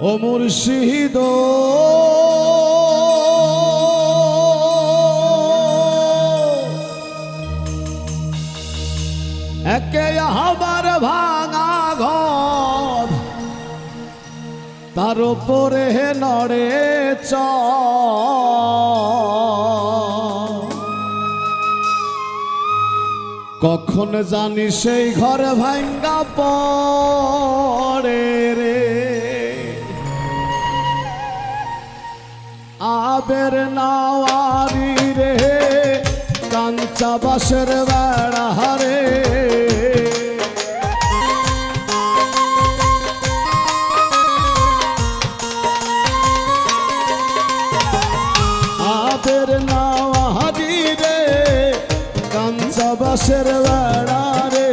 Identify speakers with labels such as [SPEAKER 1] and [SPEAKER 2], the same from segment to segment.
[SPEAKER 1] ও মুর্শিদ। একে আমার ভাঙা ঘর, তার উপরে নড়ে চ কখন জানি সেই ঘরে ভাঙ্গা পড়ে রে। আবের নাওয়ারি রে, কাঞ্চা বাসের বেড়া রে আবের নাওয়ারি রে, কাঞ্চা বাসের বেড়া রে,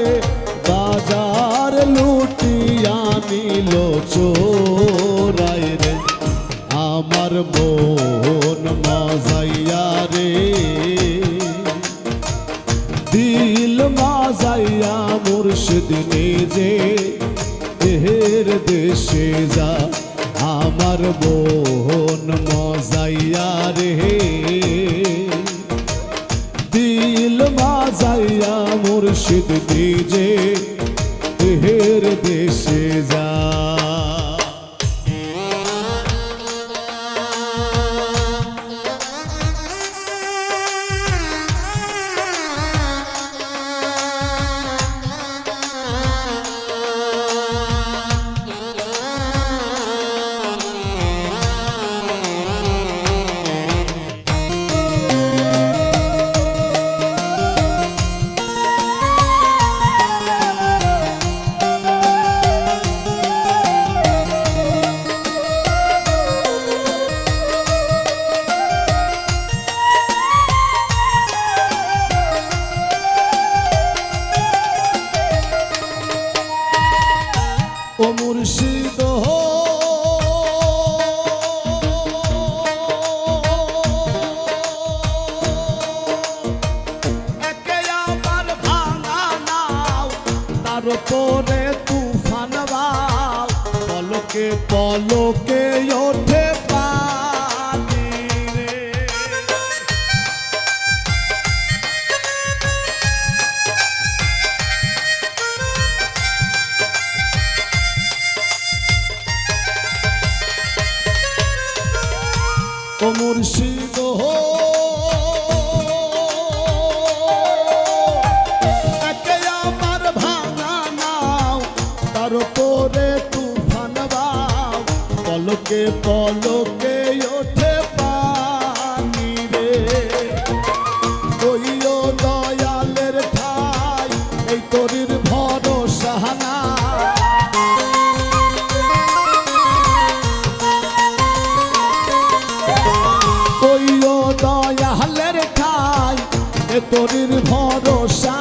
[SPEAKER 1] বাজার লুটিয়া নিল চোরাই রে। আমার মন এহের দেশে যা আমার বোন মজাইয়া রে। দিল মাজাইয়া মুর্শিদ নিজে পলকে ওঠে ও মুর্শিদ পলকে পলকে ওঠে পানি রে। ওইও দয়ালের ঠাই, এই তরির ভরসা সাহানা কইও দয়ালের ঠাই, এ তোরির ভরসা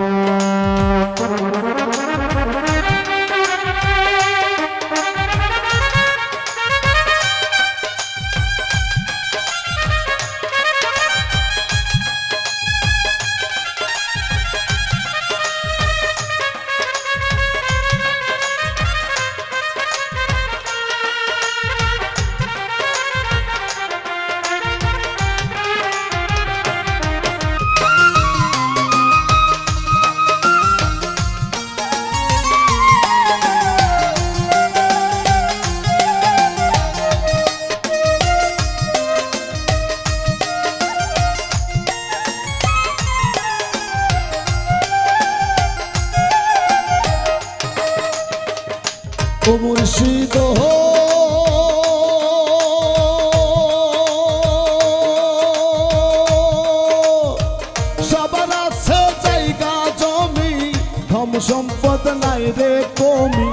[SPEAKER 1] সম্পদ নাই রে কমি।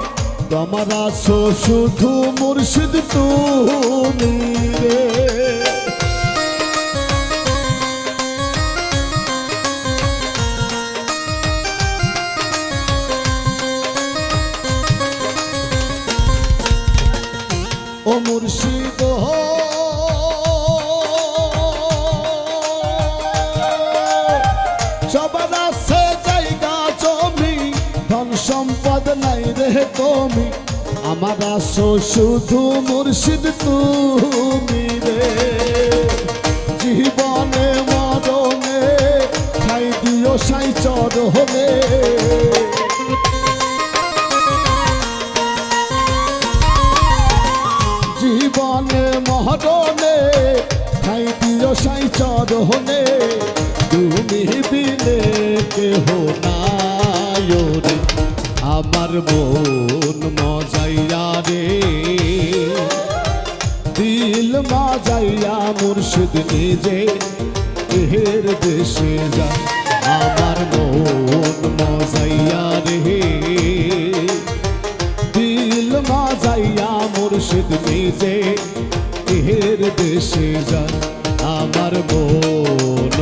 [SPEAKER 1] তোমার আছো শুধু মুর্শিদ তুমি রে। ও মুর্শিদ সবার সম্পদ নাই রে তুমি। আমার আসো শুধু মুর্শিদ তুমি রে। জীবনে মরণে খাই দিও সাই চর হলে। জীবনে মহরণে খাই দিও সাই চরণে তুমি বিনে কেহ রে আমার মন মজাইয়া রে। দিল মজাইয়া মুর্শিদ নিজে এহের দেশে যা আমার মন মজাইয়া রে। দিল মাজাইয়া মুর্শিদ নিজে এর দেশে যা আমার মন